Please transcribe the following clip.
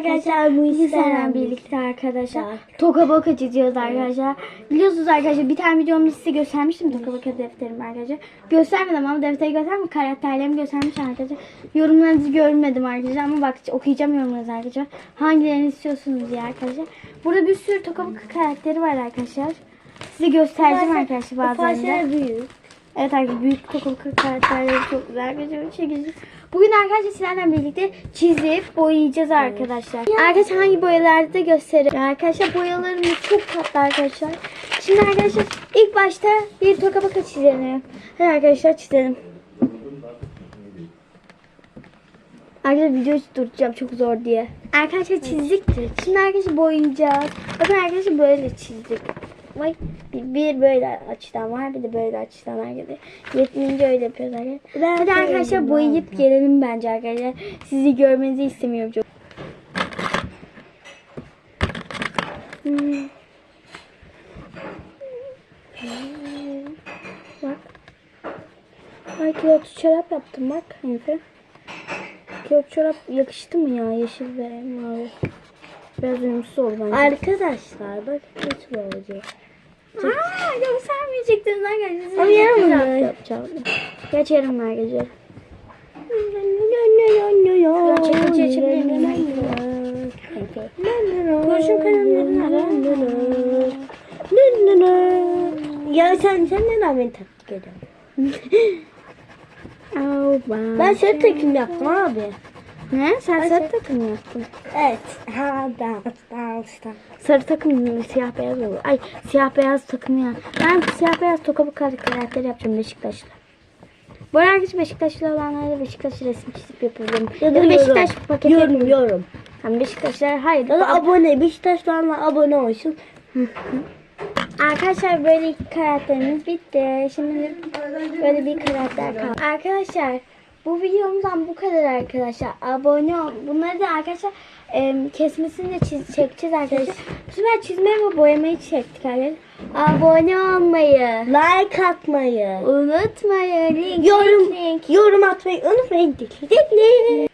arkadaşlar bu işlerle birlikte arkadaşlar Toka Boka çiziyoruz arkadaşlar. Biliyorsunuz arkadaşlar bir tane videomda size göstermiştim Toka Boka defterimi arkadaşlar. Göstermedim ama defteri göstermedim. Karakterlerimi göstermiştim arkadaşlar. Yorumlarınızı görmedim arkadaşlar ama bak okuyacağım yorumlarınızı arkadaşlar. Hangilerini istiyorsunuz diye arkadaşlar. Burada bir sürü Toka Boka karakteri var arkadaşlar. Size göstereceğim arkadaşlar bazılarını. büyük. Evet arkadaşlar büyük Coco karakterleri çok güzel. Bir şekilde. Bugün arkadaşlar sizlerle birlikte çizip boyayacağız arkadaşlar. Arkadaşlar hangi boyalarda da göstereyim. Arkadaşlar boyalarımız çok tatlı arkadaşlar. Şimdi arkadaşlar ilk başta bir toka baka çizelim. Hadi arkadaşlar çizelim. Arkadaşlar videoyu duracağım çok zor diye. Arkadaşlar çizdik. Şimdi arkadaşlar boyayacağız. Bakın arkadaşlar böyle çizdik. Vay bir, bir böyle açıdan var bir de böyle açıdan var gibi. Yetmeyince öyle yapıyoruz arkadaşlar. Hadi arkadaşlar boyayıp gelelim bence arkadaşlar. Sizi görmenizi istemiyorum çok. Hmm. Bak. Ay kilotlu çorap yaptım bak. Hanife. Kilotlu çorap yakıştı mı ya yeşil ve mavi? Biraz uyumsuz oldu bence. Arkadaşlar bak nasıl olacak. Aa, göstermeyecektiniz arkadaşlar. Ama yarın mı? yapacağım. Geçerim arkadaşlar. Gerçek Gerçek geçebilir miyim? Kurşun kalemlerini Ya sen sen neden beni taklit ediyorsun? Ben şöyle takım yaptım abi. Ne? Sen Ben sarı takım mı yaptın? Evet. Ha dans dans. Sarı takım mı? Siyah beyaz olur. Ay siyah beyaz takım ya. Ben siyah beyaz tokalı karakter yapacağım Beşiktaşlı. Bu arkadaşlar Beşiktaşlı olanlara Beşiktaş resmi çizip yapabilirim. Ya da Beşiktaş paketi Yorum yorum. Tamam Beşiktaşlar hayır. Ya da ab- abone Beşiktaşlarla abone olsun. Arkadaşlar böyle iki karakterimiz bitti. Şimdi böyle bir karakter kaldı. Arkadaşlar bu videomuzdan bu kadar arkadaşlar. Abone ol. Bunları da arkadaşlar e, kesmesini de çiz, çekeceğiz arkadaşlar. Bu sefer çizmeyi ve boyamayı çektik arkadaşlar. Abone olmayı Like atmayı. unutmayın. Link, Yorum, link, yorum atmayı unutmayın. Dikli.